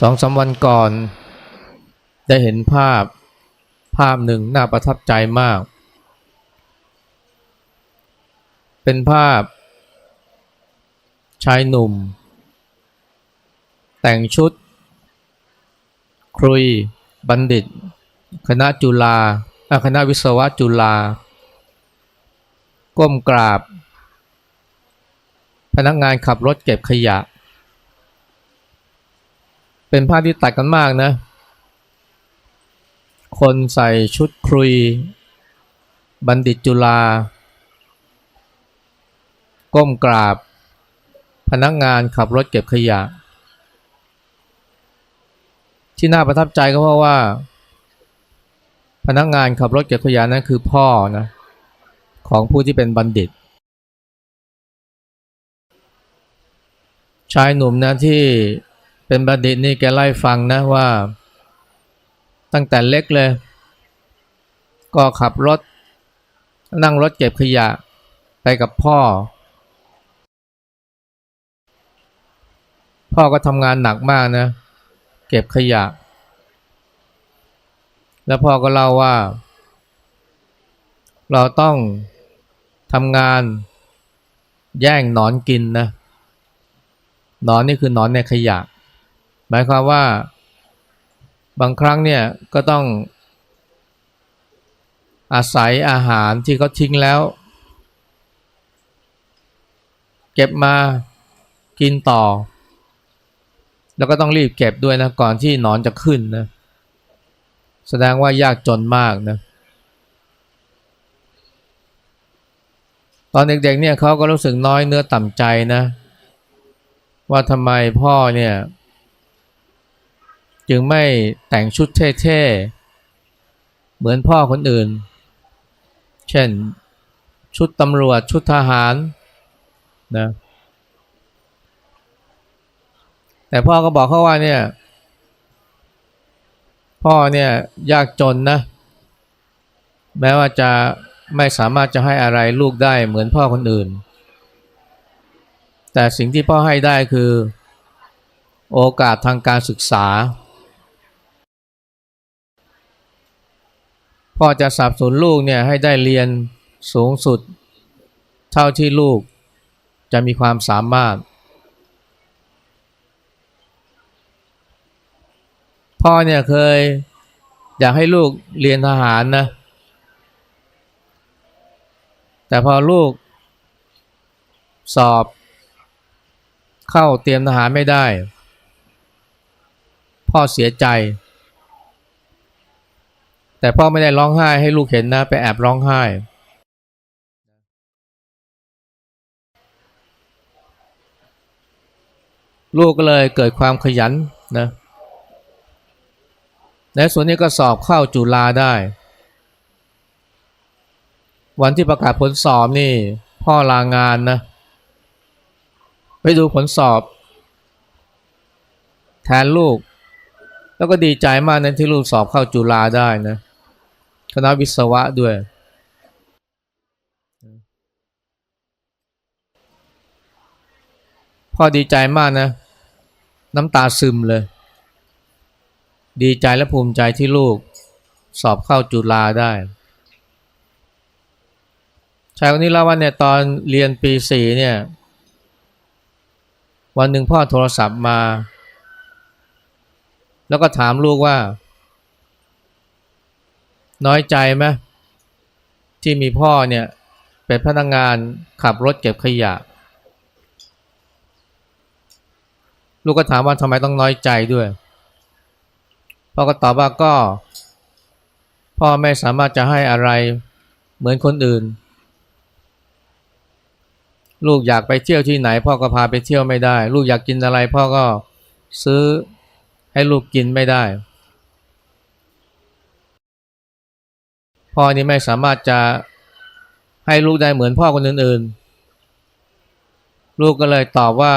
สองสามวันก่อน ได้เห็นภาพภาพหนึ่งน่าประทับใจมาก เป็นภาพ ชายหนุ่ม แต่งชุด ครุย บัณฑิต คณะจุฬาอะคณะวิศวะจุฬาก้มกราบ พนักงานขับรถเก็บขยะเป็นภาพที่ตัดกันมากนะ คนใส่ชุดครุย บัณฑิตจุฬาก้มกราบ พนักงานขับรถเก็บขยะ ที่น่าประทับใจก็เพราะว่า พนักงานขับรถเก็บขยะนั่นคือพ่อนะของผู้ที่เป็นบัณฑิต ชายหนุ่มนะที่ เป็นบัณฑิตนี่แกไล่ฟังนะว่า ตั้งแต่เล็กเลย ก็ขับรถ นั่งรถเก็บขยะไปกับพ่อ พ่อก็ทำงานหนักมากนะ เก็บขยะ แล้วพ่อก็เล่าว่า เราต้องทำงานแย่งหนอนกินนะหนอนนี่คือหนอนในขยะ หมายความว่าบางครั้งเนี่ยก็ต้องอาศัยอาหารที่เขาทิ้งแล้ว เก็บมากินต่อ แล้วก็ต้องรีบเก็บด้วยนะก่อนที่หนอนจะขึ้นนะแสดงว่ายากจนมากนะตอนเด็กๆเนี่ยเขาก็รู้สึกน้อยเนื้อต่ำใจนะ ว่าทำไมพ่อเนี่ย จึงไม่แต่งชุดเท่ๆ เหมือนพ่อคนอื่น เช่นชุดตำรวจชุดทหารนะแต่พ่อก็บอกเขาว่าเนี่ยพ่อเนี่ยยากจนนะ แม้ว่าจะไม่สามารถจะให้อะไรลูกได้เหมือนพ่อคนอื่น แต่สิ่งที่พ่อให้ได้คือ โอกาสทางการศึกษา พ่อจะสับสนลูกเนี่ยให้ได้เรียนสูงสุด เท่าที่ลูกจะมีความสามารถ พ่อเนี่ยเคยอยากให้ลูกเรียนทหารนะ แต่พอลูกสอบเข้าเตรียมทหารไม่ได้ พ่อเสียใจ แต่พ่อไม่ได้ร้องไห้ให้ลูกเห็นนะ ไปแอบร้องไห้ ลูกก็เลยเกิดความขยันนะในส่วนนี้ก็สอบเข้าจุฬาได้ วันที่ประกาศผลสอบนี่ พ่อลางานนะ ไปดูผลสอบ แทนลูก แล้วก็ดีใจมากนั้นที่ลูกสอบเข้าจุฬาได้นะ คณะวิศวะด้วย พ่อดีใจมากนะ น้ำตาซึมเลย ดีใจและภูมิใจที่ลูกสอบเข้าจุฬาได้ชายคนนี้เล่าว่าเนี่ยตอนเรียนปีสี่เนี่ย วันหนึ่งพ่อโทรศัพท์มา แล้วก็ถามลูกว่า น้อยใจไหมที่มีพ่อเนี่ยเป็นพนักงานขับรถเก็บขยะ ลูกก็ถามว่าทำไมต้องน้อยใจด้วยพ่อก็ตอบว่าก็ พ่อไม่สามารถจะให้อะไรเหมือนคนอื่น ลูกอยากไปเที่ยวที่ไหน พ่อก็พาไปเที่ยวไม่ได้ ลูกอยากกินอะไร พ่อก็ซื้อให้ลูกกินไม่ได้ พ่อนี่ไม่สามารถจะให้ลูกได้เหมือนพ่อคนอื่นๆ ลูกก็เลยตอบว่า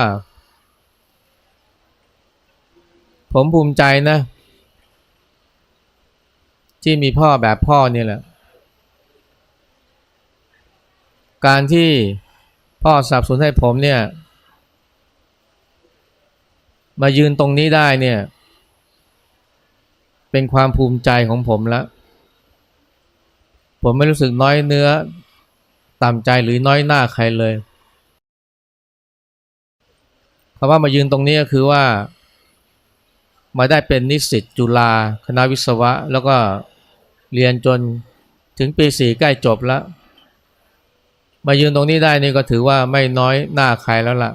ผมภูมิใจนะ ที่มีพ่อแบบพ่อเนี่ยแหละ การที่พ่อสับสนให้ผมเนี่ย มายืนตรงนี้ได้เนี่ย เป็นความภูมิใจของผมแล้ว ผมไม่รู้สึกน้อยเนื้อต่ำใจหรือน้อยหน้าใครเลยคำว่ามายืนตรงนี้ก็คือว่า มาได้เป็นนิสิตจุฬาคณะวิศวะ แล้วก็เรียนจนถึงปีสี่ใกล้จบแล้ว มายืนตรงนี้ได้นี่ก็ถือว่าไม่น้อยหน้าใครแล้วล่ะ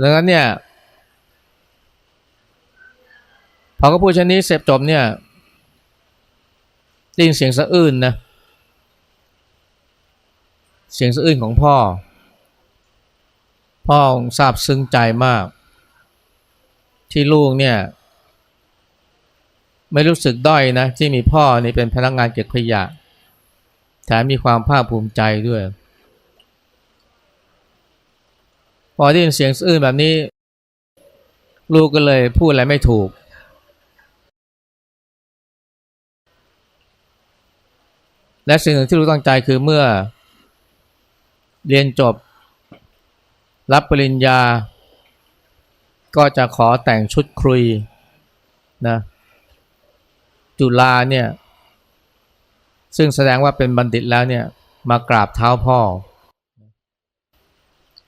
ดังนั้นเนี่ย พอเขาพูดเช่นนี้เสร็จจบเนี่ยได้ยินเสียงสะอื้นนะเสียงสะอื้นของพ่อ พ่อซาบซึ้งใจมาก ที่ลูกเนี่ย ไม่รู้สึกด้อยนะที่มีพ่อนี่เป็นพนักงานเก็บขยะแถมมีความภาคภูมิใจด้วย พอได้ยินเสียงสะอื้นแบบนี้ ลูกก็เลยพูดอะไรไม่ถูก และสิ่งหนึ่งที่ลูกตั้งใจคือเมื่อ เรียนจบ รับปริญญา ก็จะขอแต่งชุดครุยนะจุฬาเนี่ยซึ่งแสดงว่าเป็นบัณฑิตแล้วเนี่ยมากราบเท้าพ่อ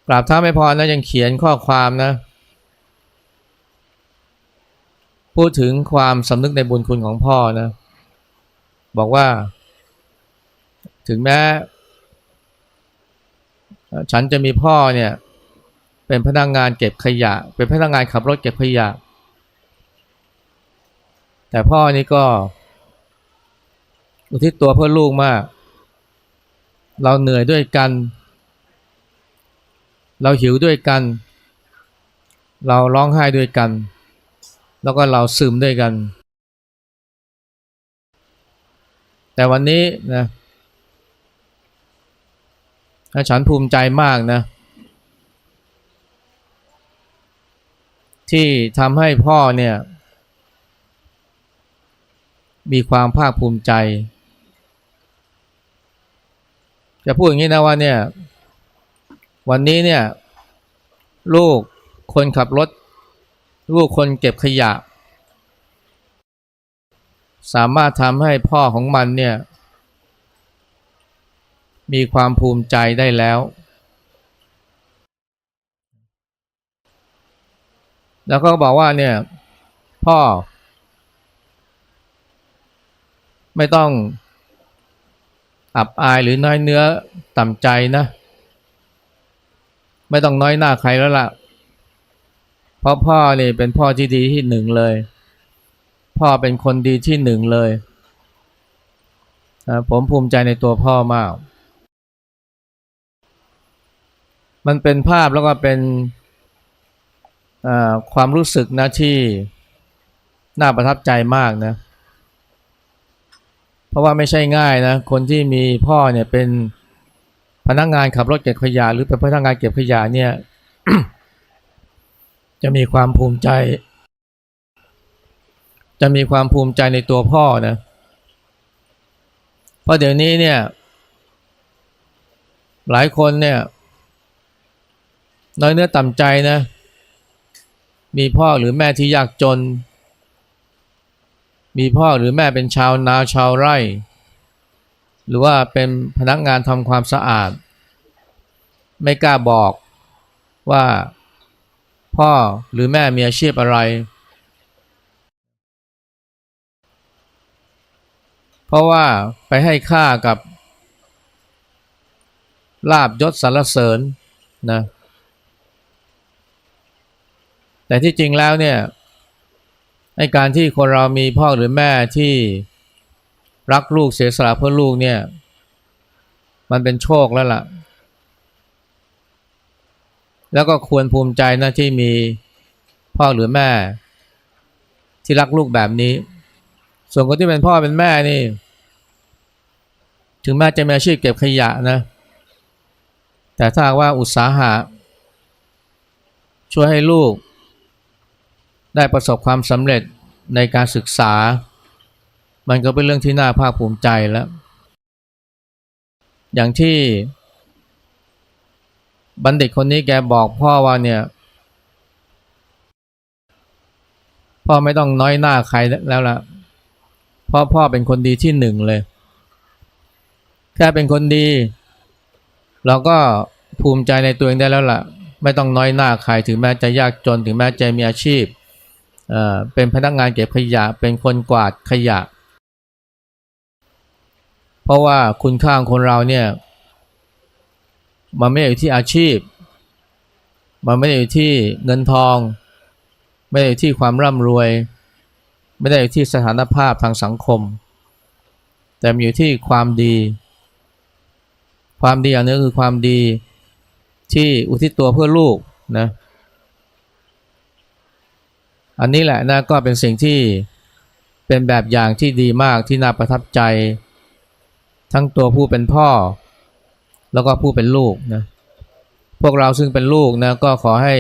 กราบเท้าไม่พอนะยังเขียนข้อความนะ พูดถึงความสำนึกในบุญคุณของพ่อนะ บอกว่า ถึงแม้ฉันจะมีพ่อเนี่ยเป็นพนักงงานเก็บขยะ เป็นพนักงงานขับรถเก็บขยะ แต่พ่อนี่ก็ อุทิศตัวเพื่อลูกมาก เราเหนื่อยด้วยกัน เราหิวด้วยกัน เราร้องไห้ด้วยกัน แล้วก็เราซึมด้วยกัน แต่วันนี้นะ ฉันภูมิใจมากนะ ที่ทำให้พ่อเนี่ย มีความภาคภูมิใจ จะพูดอย่างนี้นะว่าเนี่ย วันนี้เนี่ย ลูกคนขับรถ ลูกคนเก็บขยะ สามารถทำให้พ่อของมันเนี่ย มีความภูมิใจได้แล้ว แล้วก็บอกว่าเนี่ยพ่อ ไม่ต้องอับอายหรือน้อยเนื้อต่ำใจนะ ไม่ต้องน้อยหน้าใครแล้วล่ะ เพราะพ่อนี่เป็นพ่อที่ดีที่หนึ่งเลย พ่อเป็นคนดีที่หนึ่งเลยนะผมภูมิใจในตัวพ่อมาก มันเป็นภาพแล้วก็เป็นความรู้สึกนะที่น่าประทับใจมากนะ เพราะว่าไม่ใช่ง่ายนะ คนที่มีพ่อเนี่ยเป็นพนักงงานขับรถเก็บขยะหรือเป็นพนักงานเก็บขยะเนี่ย จะมีความภูมิใจ จะมีความภูมิใจในตัวพ่อนะ เพราะเดี๋ยวนี้เนี่ย หลายคนเนี่ย น้อยเนื้อต่ำใจนะ มีพ่อหรือแม่ที่ยากจน มีพ่อหรือแม่เป็นชาวนาชาวไร่ หรือว่าเป็นพนักงานทำความสะอาด ไม่กล้าบอกว่าพ่อหรือแม่มีอาชีพอะไร เพราะว่าไปให้ค่ากับลาบยศสรรเสริญนะ แต่ที่จริงแล้วเนี่ยไอการที่คนเรามีพ่อหรือแม่ที่รักลูกเสียสละเพื่อลูกเนี่ย มันเป็นโชคแล้วล่ะ แล้วก็ควรภูมิใจนะที่มีพ่อหรือแม่ ที่รักลูกแบบนี้ ส่วนคนที่เป็นพ่อเป็นแม่นี่ ถึงแม้จะมีอาชีพเก็บขยะนะ แต่ถ้าว่าอุตสาหะ ช่วยให้ลูก ได้ประสบความสำเร็จในการศึกษา มันก็เป็นเรื่องที่น่าภาคภูมิใจแล้ว อย่างที่บัณฑิตคนนี้แกบอกพ่อว่าเนี่ย พ่อไม่ต้องน้อยหน้าใครแล้วล่ะเพราะพ่อเป็นคนดีที่หนึ่งเลย แค่เป็นคนดี เราก็ภูมิใจในตัวเองได้แล้วล่ะ ไม่ต้องน้อยหน้าใครถึงแม้จะยากจนถึงแม้จะมีอาชีพ เป็นพนักงานเก็บขยะ เป็นคนกวาดขยะ เพราะว่าคุณค่าของคนเราเนี่ย มันไม่ได้อยู่ที่อาชีพ มันไม่ได้อยู่ที่เงินทอง ไม่ได้อยู่ที่ความร่ำรวย ไม่ได้อยู่ที่สถานภาพทางสังคม แต่มันอยู่ที่ความดี ความดีอย่างนึงคือความดีที่อุทิศตัวเพื่อลูกนะ อันนี้แหละนะก็เป็นสิ่งที่เป็นแบบอย่างที่ดีมากที่น่าประทับใจ ทั้งตัวผู้เป็นพ่อ แล้วก็ผู้เป็นลูกนะพวกเราซึ่งเป็นลูกนะก็ขอให้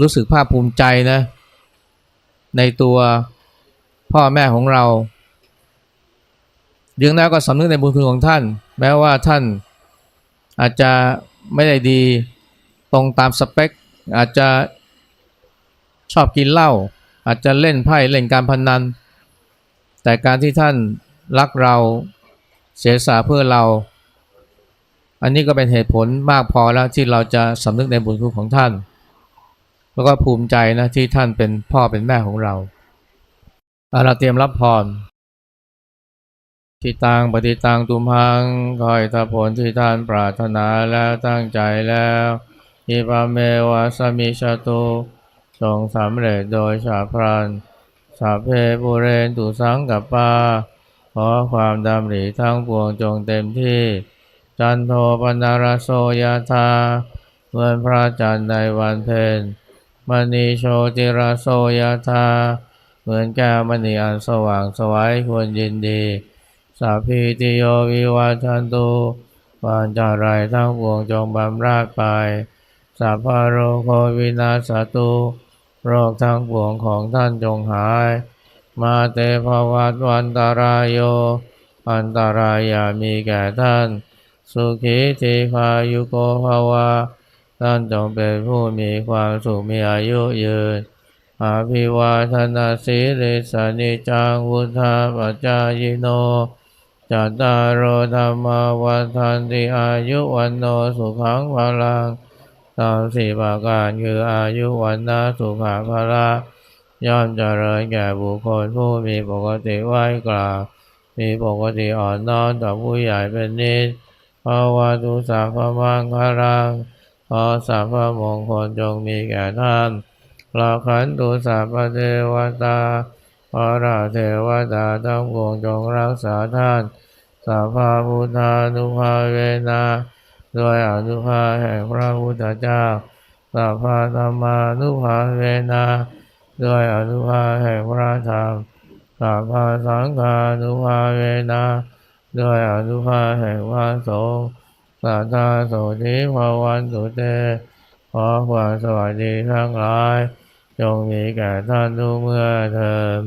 รู้สึกภาคภูมิใจนะในตัวพ่อแม่ของเรายังแล้วก็สำนึกในบุญคุณของท่าน แม้ว่าท่านอาจจะไม่ได้ดีตรงตามสเปค อาจจะ ชอบกินเหล้าอาจจะเล่นไพ่เล่นการพนัน แต่การที่ท่านรักเราเสียสละเพื่อเรา อันนี้ก็เป็นเหตุผลมากพอแล้วที่เราจะสำนึกในบุญคุณของท่าน แล้วก็ภูมิใจนะที่ท่านเป็นพ่อเป็นแม่ของเราเอาเราเตรียมรับพรทิตังปฏิตังตุมหังคอยทผลที่ท่านปรารถนาแล้วตั้งใจแล้วอิปาเมวะสมิชตุ ทรงสำเร็จโดยชาพรันสัพเพปุเรนตุสังกัปปาขอความดำริทั้งปวงจงเต็มที่ จันโทปนารโสยธาเหมือนพระจันทร์ในวันเพ็ญมณีโชติราโสยธาเหมือนแก้วมณีอันสว่างสวัยควรยินดีสัพพิติโยวิวัชันตุวานจารายทั้งปวงจงบำราดไปสัพพะโรโควินาสตุ โรคทั้งปวงของท่านจงหาย มาเตภวัตวันตารายโย อันตรายอย่ามีแก่ท่าน สุขีทีคายุโกภาวะท่านจงเป็นผู้มีความสุขมีอายุยืนอาภิวาทนาสีริสานิจังวุธาปัจจายโนจัตตารโอธรรมาวันทันติอายุวันโนสุขังพลัง ตามสี่ประการคืออายุวันนาสุขาภละย่อมเจริญแก่บุคคลผู้มีปกติไหวกล่าวมีปกติอ่อนน้อมต่อผู้ใหญ่เป็นนิดภาวะตุสัพมังคารังขอสัพมงคลจงมีแก่ท่านลาขันตุสัพเทวตาขอราเทวดาทั้งปวงจงรักษาท่านสัพพะพุทธานุภาเวนะด้วยอนุภาแห่งพระพุทธเจ้าสัพพะธรรมานุภาเวนะด้วยอนุภาแห่งพระธรรมสัพพะสังฆานุภาเวนะด้วยอนุภาแห่งพระสงฆ์สัทธาโสธิภาวันตุเตขอความสวัสดีทั้งหลายจงมีแก่ท่านทุกเมื่อเทอม